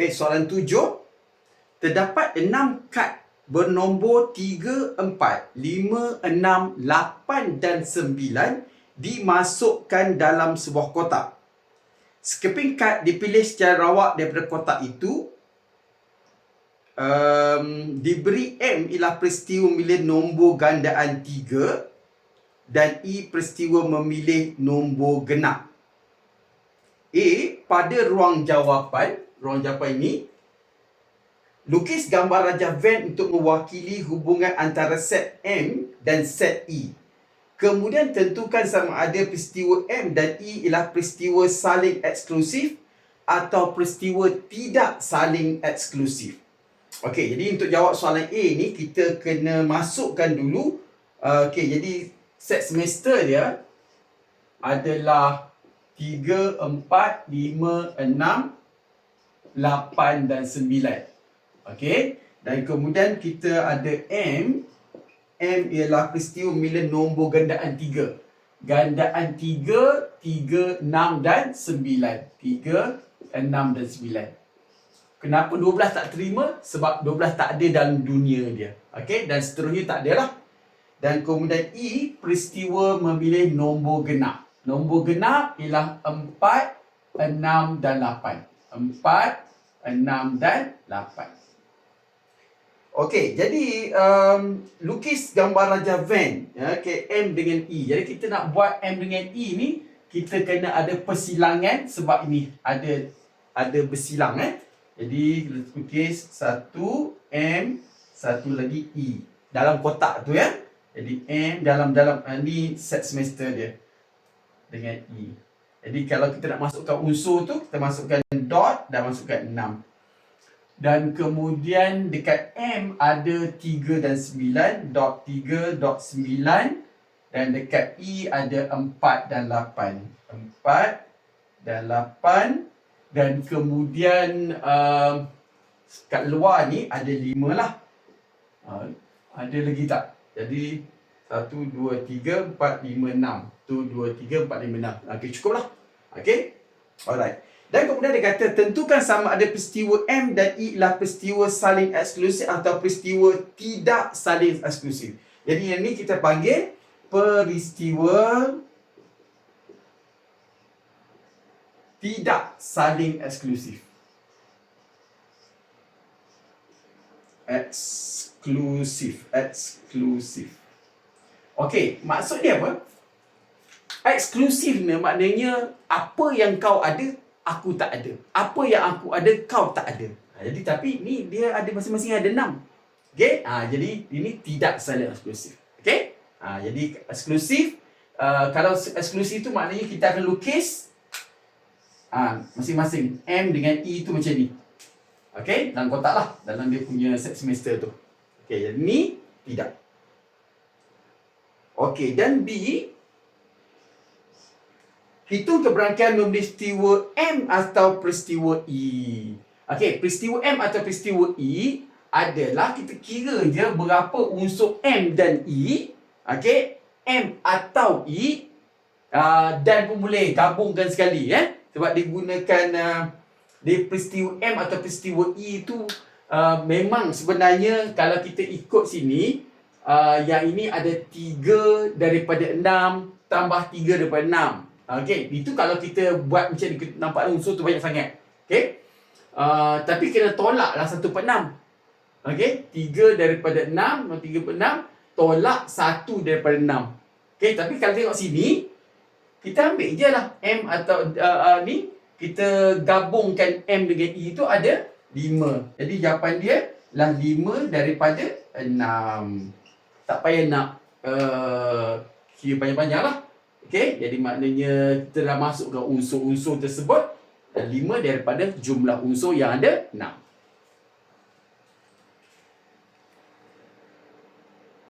Okey, soalan tujuh. Terdapat enam kad bernombor 3, 4, 5, 6, 8 dan 9 dimasukkan dalam sebuah kotak. Sekeping kad dipilih secara rawak daripada kotak itu. Um, diberi M ialah peristiwa memilih nombor gandaan 3 dan E peristiwa memilih nombor genap. A pada ruang jawapan, ruang jawapan ini lukis gambar Raja Van untuk mewakili hubungan antara set M dan set E. Kemudian tentukan sama ada peristiwa M dan E ialah peristiwa saling eksklusif atau peristiwa tidak saling eksklusif. Okey, jadi untuk jawab soalan A ni kita kena masukkan dulu uh, okey, jadi set semester dia adalah 3, 4, 5, 6, 8 dan 9. Okey. Dan kemudian kita ada M. M ialah peristiwa memilih nombor gandaan 3. Gandaan 3, 3, 6 dan 9. 3, 6 dan 9. Kenapa 12 tak terima? Sebab 12 tak ada dalam dunia dia. Okey. Dan seterusnya tak ada lah. Dan kemudian E, peristiwa memilih nombor genap. Nombor genap ialah 4, 6 dan 8. 4, 6 dan 8. Okey, jadi um, lukis gambar Raja Van. Ya, okay, M dengan E. Jadi kita nak buat M dengan E ni, kita kena ada persilangan sebab ini ada ada bersilang. Eh. Jadi lukis satu M, satu lagi E. Dalam kotak tu ya. Jadi M dalam dalam uh, ni set semester dia dengan E. Jadi kalau kita nak masukkan unsur tu, kita masukkan dot dan masukkan 6. Dan kemudian dekat M ada 3 dan 9, dot 3, dot 9. Dan dekat E ada 4 dan 8. 4 dan 8. Dan kemudian uh, kat luar ni ada 5 lah. Uh, ada lagi tak? Jadi 1, 2, 3, 4, 5, 6 1, 2, 3, 4, 5, 6 Okay cukup lah Okay Alright dan kemudian dia kata tentukan sama ada peristiwa M dan E ialah peristiwa saling eksklusif atau peristiwa tidak saling eksklusif. Jadi yang ni kita panggil peristiwa tidak saling eksklusif. Eksklusif, eksklusif. Okey, maksud dia apa? Eksklusif ni maknanya apa yang kau ada, aku tak ada. Apa yang aku ada, kau tak ada. Ha, jadi tapi ni dia ada masing-masing ada enam. Okey? Ha, jadi ini tidak saling eksklusif. Okey? Ha, jadi eksklusif uh, kalau eksklusif tu maknanya kita akan lukis ha, masing-masing M dengan E tu macam ni. Okey? Dalam kotak lah. Dalam dia punya set semester tu. Okey, jadi ni tidak. Okey, dan B hitung keberangkaian membeli peristiwa M atau peristiwa E. Okey, peristiwa M atau peristiwa E adalah kita kira dia berapa unsur M dan E. Okey, M atau E uh, dan pun boleh gabungkan sekali eh sebab digunakan uh, di peristiwa M atau peristiwa E itu uh, ah, memang sebenarnya kalau kita ikut sini uh, yang ini ada 3 daripada 6 tambah 3 daripada 6 Ah, okay, itu kalau kita buat macam ni, nampak unsur tu banyak sangat. Okay, uh, tapi kena tolak lah satu per enam. Okay, tiga daripada enam, oh, tiga per enam, tolak satu daripada enam. Okay, tapi kalau tengok sini, kita ambil je lah M atau uh, uh, ni, kita gabungkan M dengan E tu ada lima. Jadi jawapan dia lah lima daripada enam. Tak payah nak uh, kira banyak-banyak lah. Okey, jadi maknanya dah masukkan unsur-unsur tersebut dan lima daripada jumlah unsur yang ada enam.